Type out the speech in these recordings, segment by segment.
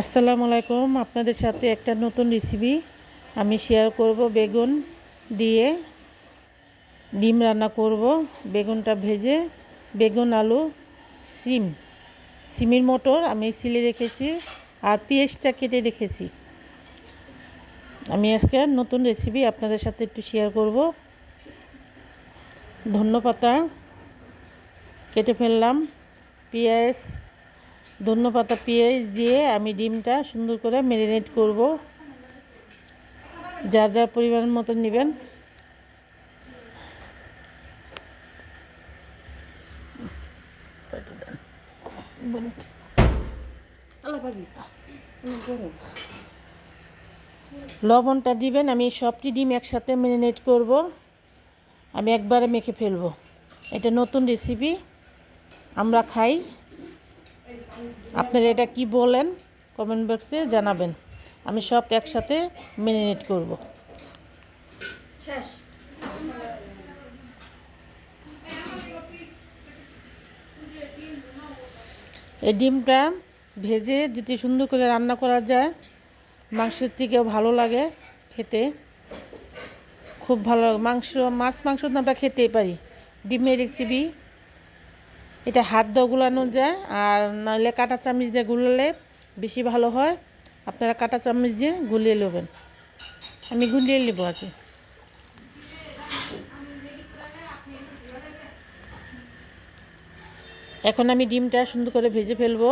আসসালামু আলাইকুম। আপনাদের সাথে একটা নতুন রেসিপি আমি শেয়ার করব। বেগুন দিয়ে ডিম রান্না করব। বেগুনটা ভেজে বেগুন, আলু, সিম। সিমের মটর আমি সিলে রেখেছি আর পেঁয়াজটা কেটে রেখেছি। আমি আজকে নতুন রেসিপি আপনাদের সাথে একটু শেয়ার করব। ধন্যপাতা কেটে ফেললাম, পেঁয়াজ ধন্যপাতা পেঁয়াজ দিয়ে আমি ডিমটা সুন্দর করে ম্যারিনেট করব। যার যার পরিমাণ মতো নেবেন। লবণটা দিবেন, আমি সবটি ডিম একসাথে ম্যারিনেট করব। আমি একবারে মেখে ফেলব। এটা নতুন রেসিপি আমরা খাই। আপনারা এটা কি বলেন? কমেন্ট বক্সে জানাবেন। আমি সব একসাথে ম্যারিনেট করব। শেষ। এই ডিমটা ভেজে যদি সুন্দর করে রান্না করা যায় মাংসের থেকেও ভালো লাগে খেতে। খুব ভালো মাংস মাছ মাংস তো আমরা খেতেই পারি। ডিমের রেসিপি এটা হাত দিয়ে গুলানো যায়, আর নাহলে কাঁটা চামচ দিয়ে গুলালে বেশি ভালো হয়। আপনারা কাঁটা চামচ দিয়ে গুলিয়ে নেবেন। আমি গুলিয়ে নেব আর কি এখন আমি ডিমটা সুন্দর করে ভেজে ফেলব।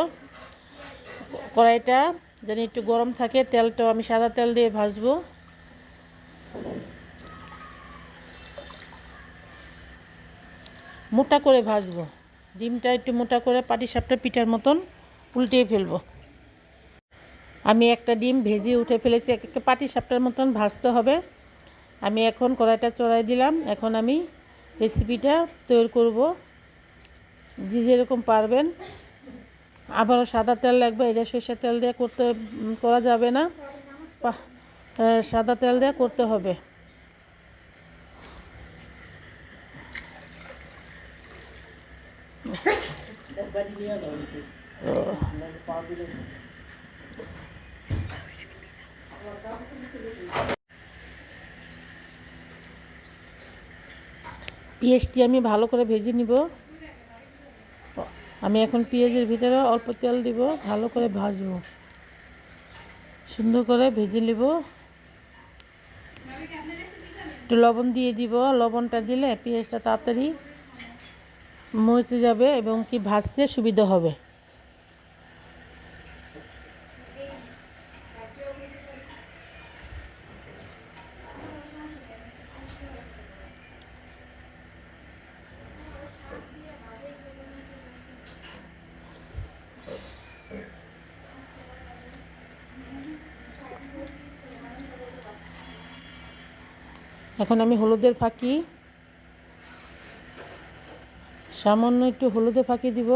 কড়াইটা যেন একটু গরম থাকে, তেলটাও আমি সাদা তেল দিয়ে ভাজবো। মোটা করে ভাজবো। ডিমটা একটু মোটা করে পাটি সাপটা পিঠার মতন উল্টিয়ে ফেলব। আমি একটা ডিম ভেজে উঠে ফেলেছি, এক একটা পাটি সাপটার মতন ভাজতে হবে। আমি এখন কড়াইটা চড়াই দিলাম, এখন আমি রেসিপিটা তৈরি করব। যে যেরকম পারবেন। আবারও সাদা তেল লাগবে, এটা সরষের তেল দিয়ে করতে করা যাবে না। সাদা তেল দিয়ে করতে হবে। পেঁয়াজটি আমি ভালো করে ভেজে নিব। আমি এখন পেঁয়াজের ভিতরে অল্প তেল দিব, ভালো করে ভাজবো। সুন্দর করে ভেজে নিব। একটু লবণ দিয়ে দিব। লবণটা দিলে পেঁয়াজটা তাড়াতাড়ি মরতে যাবে এবং কি ভাজতে সুবিধা হবে। এখন আমি হলুদের ফাঁকি। সামান্য একটু হলুদে ফাঁকি দিব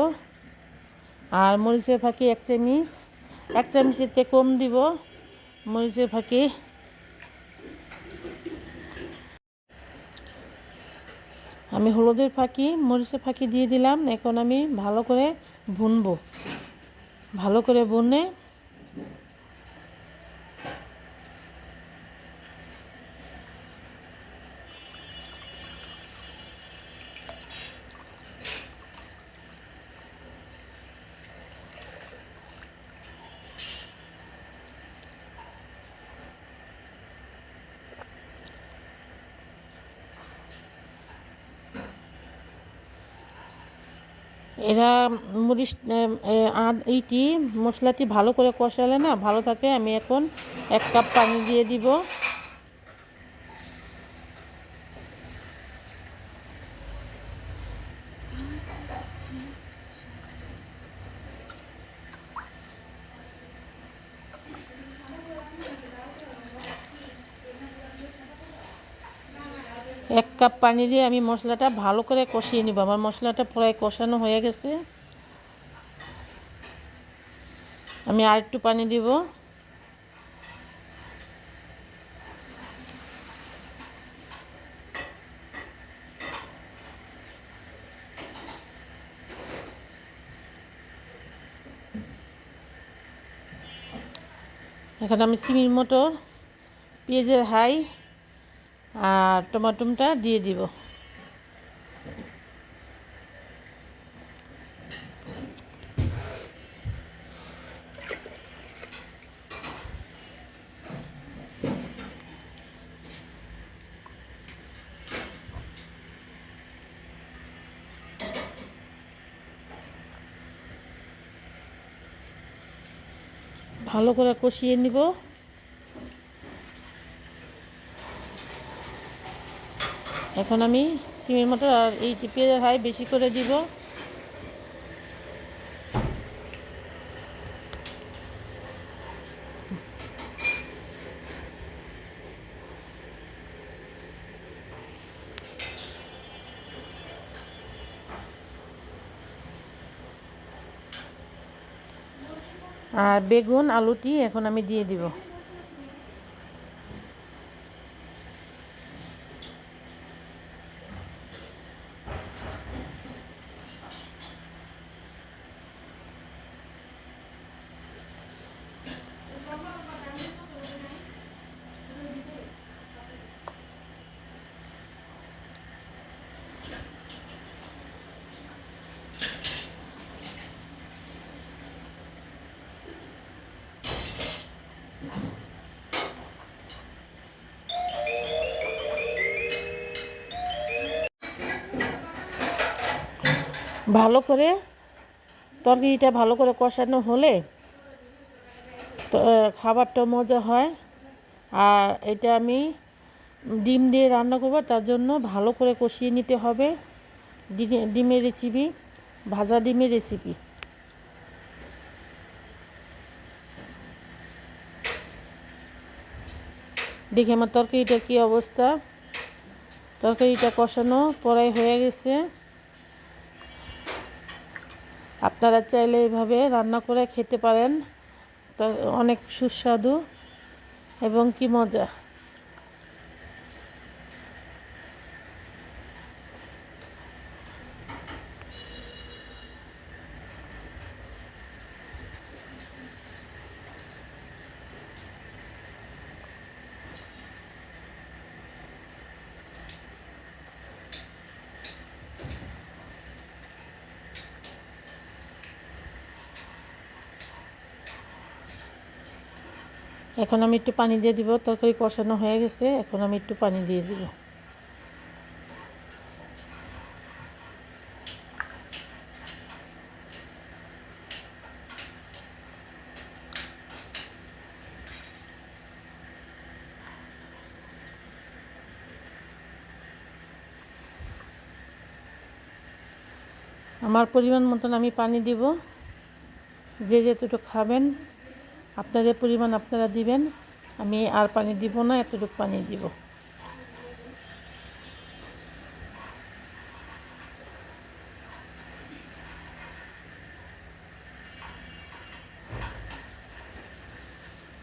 আর মরিচের ফাঁকি এক চামচ, এক চামচের তে কম দিব মরিচের ফাঁকি। আমি হলুদের ফাঁকি, মরিচের ফাঁকি দিয়ে দিলাম। এখন আমি ভালো করে ভুনবো। ভালো করে ভুনে এরা মরিচ এইটি মশলাটি ভালো করে কষালে না ভালো থাকে, আমি এখন এক কাপ পানি দিয়ে দিব। এক কাপ পানি দিয়ে আমি মশলাটা ভালো করে কষিয়ে নিব। আমার মশলাটা প্রায় কষানো হয়ে গেছে। আমি আর একটু পানি দিব। এখানে আমি সিমির মটর পেঁয়াজের হাই আর টমাটোমটা দিয়ে দিব। ভালো করে কষিয়ে নিব। এখন আমি সিমের মটর আর এই পেঁয়াজের হাই বেশি করে দিব। আর বেগুন, আলুটি এখন আমি দিয়ে দিব। ভালো করে তরকারিটা ভালো করে কষানো হলে খাবারটা মজা হয়। আর এটা আমি ডিম দিয়ে রান্না করব, তার জন্য ভালো করে কষিয়ে নিতে হবে। ডিমে- ডিমের রেসিপি ভাজা ডিমের রেসিপি দেখে আমার তরকারিটার কী অবস্থা। তরকারিটা কষানো পড়াই হয়ে গেছে। আপনারা চাইলে এইভাবে রান্না করে খেতে পারেন। তো অনেক সুস্বাদু এবং কি মজা। এখন আমি একটু পানি দিয়ে দিব, তরকারি কষানো হয়ে গেছে, এখন আমি একটু পানি দিয়ে দিব। আমার পরিমাণ মতন আমি পানি দিব। যে যেতটুকু খাবেন আপনাদের পরিমাণ আপনারা দিবেন, আমি আর পানি দিব না, এতটুকু পানি দিব।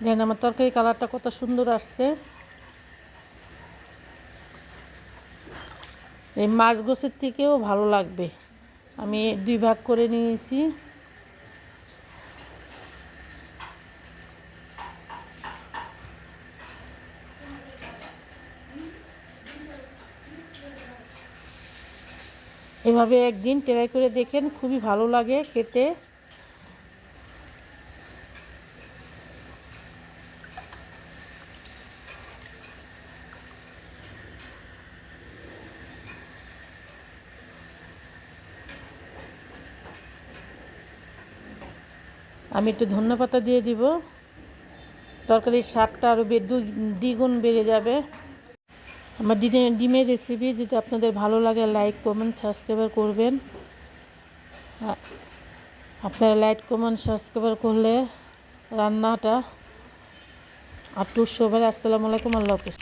দেখেন আমার তরকারি কালারটা কত সুন্দর আসছে। এই মাছ গোছের থেকেও ভালো লাগবে। আমি দুই ভাগ করে নিয়েছি। এভাবে একদিন ট্রাই করে দেখেন, খুবই ভালো লাগে খেতে। আমি একটু ধন্যপাতা দিয়ে দিব। তরকারির স্বাদটা আরও দ্বিগুণ বেড়ে যাবে। আমার ডিমের ডিমের রেসিপি যদি আপনাদের ভালো লাগে লাইক কমেন্ট সাবস্ক্রাইবার করবেন। আপনারা লাইক কমেন্ট সাবস্ক্রাইবার করলে রান্নাটা আর টুর সবাই, আসসালামু আলাইকুম, আল্লাহ হাফিজ।